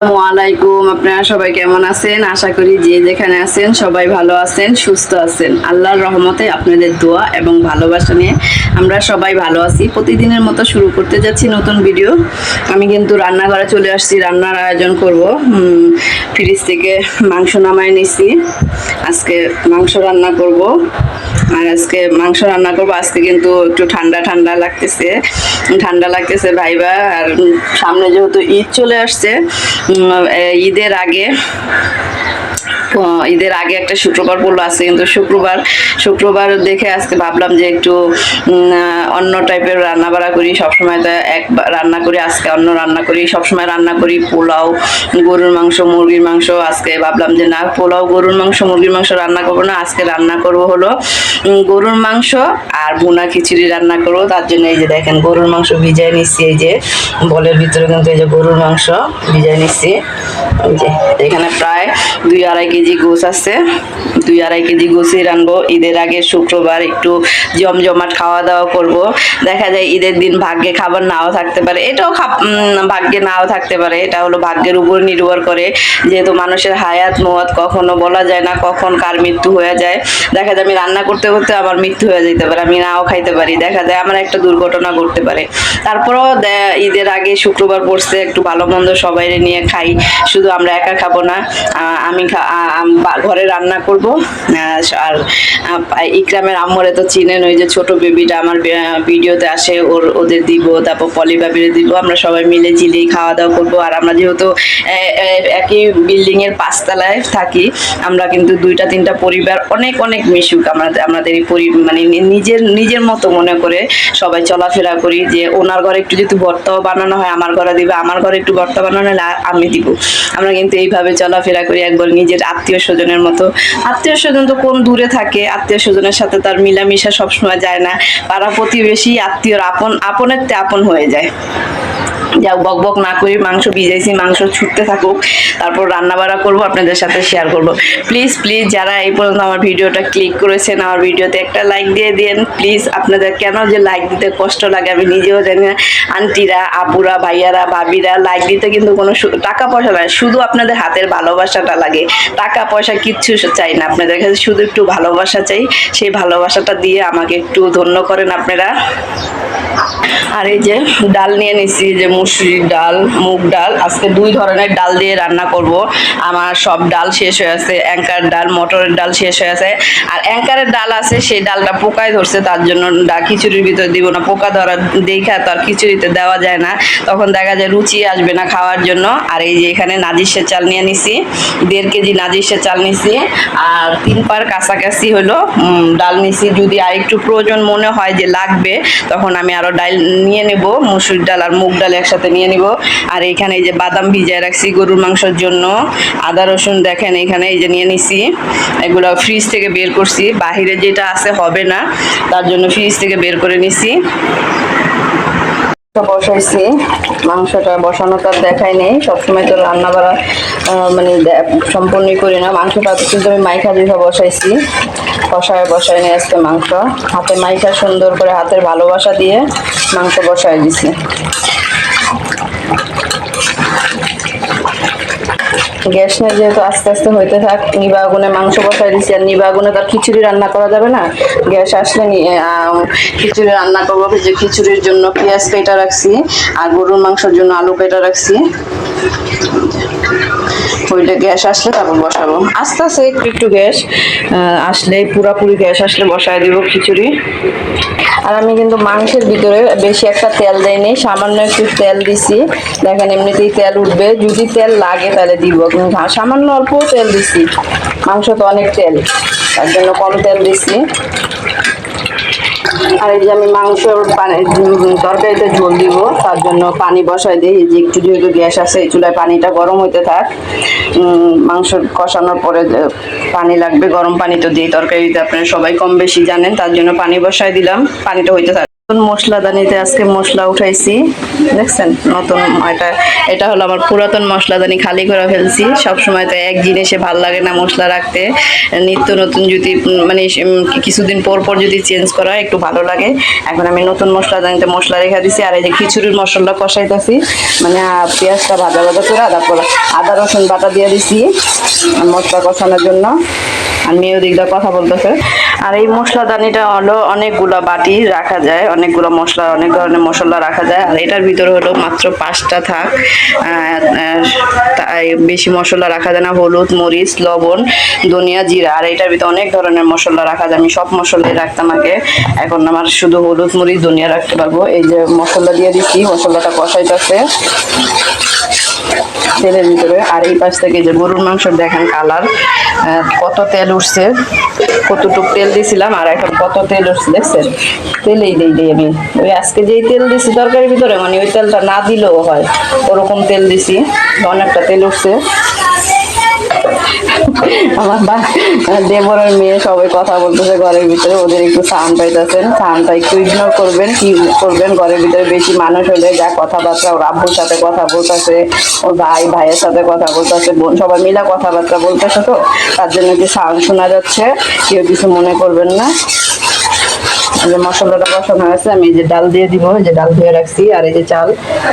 আলাইকুম। আপনারা সবাই কেমন আছেন? আশা করি যে যেখানে আছেন সবাই ভালো আছেন, সুস্থ আছেন। আল্লাহর রহমতে আপনাদের দোয়া এবং ভালোবাসা নিয়ে আমরা সবাই ভালো আছি। প্রতিদিনের মতো শুরু করতে যাচ্ছি নতুন ভিডিও। আমি কিন্তু রান্নাঘরে চলে আসছি, রান্নার আয়োজন করব। ফ্রিজ থেকে মাংস নামায় নিছি। আজকে মাংস রান্না করব। আর আজকে মাংস রান্না করব। আজকে কিন্তু একটু ঠান্ডা ঠান্ডা লাগতেছে। ঠান্ডা লাগতেছে ভাইবা। আর সামনে যেহেতু ঈদ চলে আসছে ঈদের আগে ঈদের আগে একটা শুক্রবার পড়ল আছে কিন্তু শুক্রবার। শুক্রবার দেখে আজকে ভাবলাম যে একটু অন্য টাইপের রান্না বাড়া করি। সবসময় তো এক রান্না করি, আজকে অন্য রান্না করি। সবসময় রান্না করি পোলাও, গরুর মাংস, মুরগির মাংস। আজকে ভাবলাম যে না, পোলাও, গরুর মাংস, মুরগির মাংস রান্না করব না। আজকে রান্না করব হলো গরুর মাংস আর ভুনা খিচুড়ি রান্না করব। তার জন্য এই যে দেখেন, গরুর মাংস ভিজাই নিচ্ছি। এই যে বলের ভিতরে কিন্তু এই যে গরুর মাংস ভিজাই নিচ্ছি। এই যে এখানে প্রায় দুই আড়াই কেজি গোছ আছে। দুই আড়াই কেজি গোছই রানবো। ঈদের আগে শুক্রবার একটু জমজমাট খাওয়া দাওয়া করব। দেখা যায় ঈদের দিন ভাগ্যে খাবার নাও থাকতে পারে। এটাও ভাগ্যে নাও থাকতে পারে। এটা হলো ভাগ্যের উপর নির্ভর করে। যেহেতু মানুষের হায়াত মোয়াত কখনো বলা যায় না কখন কার মৃত্যু হয়ে যায়। দেখা যায় আমি রান্না করতে করতে আমার মৃত্যু হয়ে যেতে পারে। আমি নাও খাইতে পারি। দেখা যায় আমার একটা দুর্ঘটনা ঘটতে পারে। তারপরেও ঈদের আগে শুক্রবার পড়ছে। একটু ভালো মন্দ সবাই নিয়ে খাই। শুধু আমরা একা খাব না। আমি ঘরে রান্না করব। আর ইকরামের আম্মরে তো চিনেন, ওই যে ছোট বেবিটা আমার ভিডিওতে আসে, ওর, ওদের দিব, তারপর পলি বাবিরে দিব, আমরা সবাই মিলে জিলেই খাওয়া দাওয়া করব। আর আমরা যেহেতু একই বিল্ডিং এর পাঁচতলায় থাকি, আমরা কিন্তু দুইটা, তিনটা পরিবার অনেক অনেক মিশুক। আমরা, আমাদের পরি মানে নিজের নিজের মতো মনে করে সবাই চলাফেরা করি যে, ওনার ঘরে একটু যদি ভর্তাও বানানো হয়, আমার ঘরে দিবে, আমার ঘরে একটু ভর্তা বানানো হলে আমি দিব। আমরা কিন্তু এইভাবে চলাফেরা করি, একবার নিজের আত্মীয় স্বজনের মতো। আত্মীয় স্বজন তো কোন দূরে থাকে, আত্মীয় স্বজনের সাথে তার মিলামিশা সবসময় যায় না। পাড়া প্রতিবেশী আত্মীয়র আপন আপনের তে আপন হয়ে যায়। যাও, বক বক না করি, মাংস ভিজাইছি, মাংস ছুটতে থাকুক। তারপর রান্না বাড়া করব, আপনাদের সাথে শেয়ার করব। প্লিজ প্লিজ যারা এই পর্যন্ত আমার ভিডিওটা ক্লিক করেছেন, আমার ভিডিওতে একটা লাইক দিয়ে দিন প্লিজ আপনাদের কেন যে লাইক দিতে কষ্ট লাগে, আমি নিজেও জানি না। আন্টিরা, আপুরা, ভাইয়ারা, ভাবিরা লাইক দিতে কিন্তু কোনো টাকা পয়সা লাগে শুধু আপনাদের হাতের ভালোবাসাটা লাগে। টাকা পয়সা কিচ্ছু চাই না। আপনাদের কাছে শুধু একটু ভালোবাসা চাই। সেই ভালোবাসাটা দিয়ে আমাকে একটু ধন্য করেন আপনারা। আর এই যে ডাল নিয়ে নিচ্ছি যে মুসুরির ডাল, মুগ ডাল, আজকে দুই ধরনের ডাল দিয়ে রান্না করব। আমার সব ডাল শেষ হয়ে আছে, অ্যাঙ্কার ডাল, মটরের ডাল শেষ হয়ে আছে। আর অ্যাঙ্কারের ডাল আছে, সেই ডালটা পোকায় ধরছে, তার জন্য ডা খিচুড়ির ভিতরে দিব না। পোকা ধরা দেখা তো আর খিচুড়িতে দেওয়া যায় না। তখন দেখা যায় রুচি আসবে না খাওয়ার জন্য। আর এই যে এখানে নাজিসের চাল নিয়ে নিছি, দেড় কেজি নাজিসের চাল নিছি। আর তিন পার কাছাকাছি হলো ডাল নিছি। যদি আর একটু প্রয়োজন মনে হয় যে লাগবে, তখন আমি আরও ডাল নিয়ে নেব, মুসুর ডাল আর মুগ ডাল একসাথে নিয়ে নিব। আর এখানে এই যে বাদাম ভিজায় রাখছি গরুর মাংসের জন্য। আদা, রসুন দেখেন এখানে এই যে নিয়ে নিছি। এগুলো ফ্রিজ থেকে বের করছি। বাহিরে যেটা আছে হবে না, তার জন্য ফ্রিজ থেকে বের করে নিছি। বসাইছি। মাংসটা বসানো তার দেখাই নেই। সবসময় তো রান্না করা মানে সম্পূর্ণই করি না। মাংসটা কিন্তু আমি মাইখা দিয়ে বসাইছি। বসায় বসায় নিয়ে আজকে মাংস। হাতে মাইখা সুন্দর করে হাতের ভালোবাসা দিয়ে মাংস বসায় দিছি। গ্যাস না যেহেতু আস্তে আস্তে হইতে থাক, নিবা আগুনে মাংস বসাই দিছি, আর নিবা আগুনে তার খিচুড়ি রান্না করা যাবে না। গ্যাস আসলে খিচুড়ি রান্না করব যে খিচুড়ির জন্য পেঁয়াজ কেটা রাখছি, আর গরুর মাংসের জন্য আলু কেটা রাখছি। হইলে গ্যাস আসলে তারপর বসাবো। আস্তে আস্তে একটু একটু গ্যাস আসলে পুরাপুরি গ্যাস আসলে বসায় দিব খিচুড়ি। আর আমি কিন্তু মাংসের ভিতরে বেশি একটা তেল দেয়নি সামান্য একটু তেল দিছি। দেখেন এমনিতেই তেল উঠবে, যদি তেল লাগে তাহলে দিব, কিন্তু সামান্য অল্প তেল দিছি। মাংস তো অনেক তেল, তার জন্য কম তেল দিছি। আর এই যে আমি মাংস পানি তরকারিতে ঝোল দিব, তার জন্য পানি বসাই দিই। যে একটু যেহেতু গ্যাস আছে, এই চুলায় পানিটা গরম হইতে থাক। মাংস কষানোর পরে পানি লাগবে, গরম পানি তো দিই তরকারিতে আপনারা সবাই কম বেশি জানেন, তার জন্য পানি বসাই দিলাম। পানিটা হইতে থাক। নতুন মশলাদানিতে আজকে মশলা উঠাইছি। দেখছেন? নতুন এটা এটা হলো আমার পুরাতন মশলাদানি খালি করে ফেলছি। সব সময় তো এক জিনিসে ভালো লাগে না মশলা রাখতে। নিত্য নতুন যদি মানে কিছুদিন পর পর যদি চেঞ্জ করা হয়, একটু ভালো লাগে। এখন আমি নতুন মশলাদানিতে মশলা রেখে দিছি, আর এই যে খিচুড়ির মশলা কষাইতেছি মানে পেঁয়াজটা ভাজা ভাজা করে তারপর আদা রসুন বাটা দিয়ে দিছি মশলা কষানোর জন্য। আর মেয়েও দিকটা কথা বলতেছে। আর এই মশলাদানিটা হলো অনেকগুলো বাটি রাখা যায়, অনেকগুলো মশলা, অনেক ধরনের মশলা রাখা যায়। আর এটার ভিতরে হলো মাত্র পাঁচটা থাক। বেশি মশলা রাখা যায় না। হলুদ, মরিচ, লবণ, ধনিয়া, জিরা। আর এটার ভিতরে অনেক ধরনের মশলা রাখা যায়। আমি সব মশলাই রাখতাম আগে। এখন আমার শুধু হলুদ, মরিচ, ধনিয়া রাখতে পারব। এই যে মশলা দিয়ে দিচ্ছি, মশলাটা কষাইতেছে। তেলের ভিতরে। আর এই পাশ থেকে যে গরুর মাংস, দেখেন কালার কত তেল উঠছে। কতটুক তেল দিছিলাম, আর এখন কত তেল উঠছে, দেখছেন? তেলেই দিই দিই আমি। ওই আজকে যেই তেল দিছি তরকারির ভিতরে মানে ওই তেলটা না দিলেও হয়। ওরকম তেল দিছি, অনেকটা তেল উঠছে। আমার বা দেবরের মেয়ে সবাই কথা বলতেছে, ঘরের ভিতরে ওদের একটু সাউন্ড পাইতেছেন সাউন্ডটা একটু ইগনোর করবেন, কি করবেন? ঘরের ভিতরে বেশি মানুষ হলে যা কথাবার্তা, ওর আব্বুর সাথে কথা বলতেছে, ওর ভাই, ভাইয়ের সাথে কথা বলতেছে, বোন সবাই মিলে কথাবার্তা বলতেছে তো, তার জন্য কি সাউন্ড শোনা যাচ্ছে? কেউ কিছু মনে করবেন না। যে মশলাটা বসানো আছে আমি যে ডাল দিয়ে দিব যে ডাল ধুয়ে রাখছি, আর এই যে চাল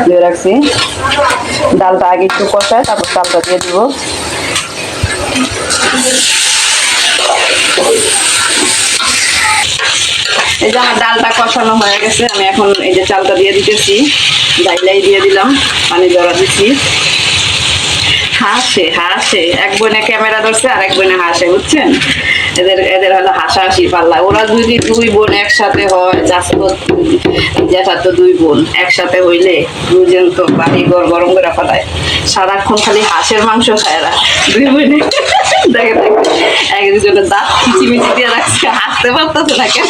ধুয়ে রাখছি। ডালটা আগে একটু কষায়, তারপর চালটা দিয়ে দিব। এই যে আমার ডালটা কষানো হয়ে গেছে, আমি এখন এই যে চালটা দিয়ে দিতেছি, ডাইলাই দিয়ে দিলাম, পানি জড়া দিচ্ছি হাসে হাসে। এক বোনে ক্যামেরা ধরছে, আর এক বোনে হাসে, বুঝছেন? এদের এদের হলো হাসাহাসি পাল্লা। ওরা যদি দুই বোন একসাথে হয় চাষে জ্যাঠা তো দুই বোন, একসাথে হইলে দুজন তো বাড়ি গরম করে ফেলায়। সারাক্ষণ খালি হাঁসের মাংস খায় এরা, দুই বোনে। দেখে দেখে এক দুজনের দাঁত কিচিমিচি দিয়ে রাখছে হাসতে পারতেছে না কেন?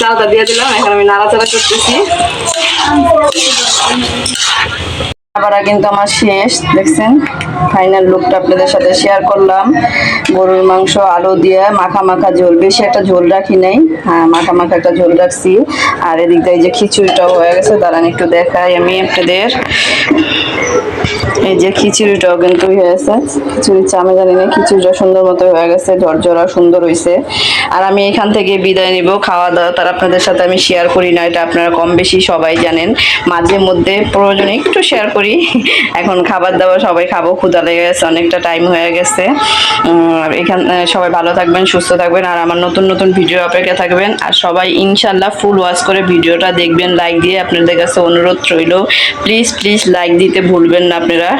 চালটা দিয়ে দিলাম, এখন আমি নাড়াচাড়া করতেছি। খাবারটা কিন্তু আমার শেষ, দেখছেন? ফাইনাল লুকটা আপনাদের সাথে শেয়ার করলাম। গরুর মাংস, আলু দিয়ে মাখা মাখা ঝোল। বেশি একটা ঝোল রাখি নাই। হ্যাঁ মাখা মাখা একটা ঝোল রাখছি। আর এদিক দিয়ে যে খিচুড়িটাও হয়ে গেছে, দাঁড়ান একটু দেখাই আমি আপনাদের। এই যে খিচুড়িটাও কিন্তু হয়েছে খিচুড়ির চামে জানি না, খিচুড়িটা সুন্দর মতো হয়ে গেছে, ঝরঝরা সুন্দর হয়েছে আর আমি এখান থেকে বিদায় নিব, খাওয়া দাওয়া তার আপনাদের সাথে আমি শেয়ার করি, না, এটা আপনারা কম বেশি সবাই জানেন। মাঝে মধ্যে প্রয়োজনে একটু শেয়ার করি। এখন খাবার দাবার সবাই খাব ক্ষুদা লেগে গেছে, অনেকটা টাইম হয়ে গেছে। এখান সবাই ভালো থাকবেন, সুস্থ থাকবেন, আর আমার নতুন নতুন ভিডিও অপেক্ষা থাকবেন। আর সবাই ইনশাল্লাহ ফুল ওয়াচ করে ভিডিওটা দেখবেন লাইক দিয়ে আপনাদের কাছে অনুরোধ রইল। প্লিজ প্লিজ লাইক দিতে ভুলবেন না। আপনারা?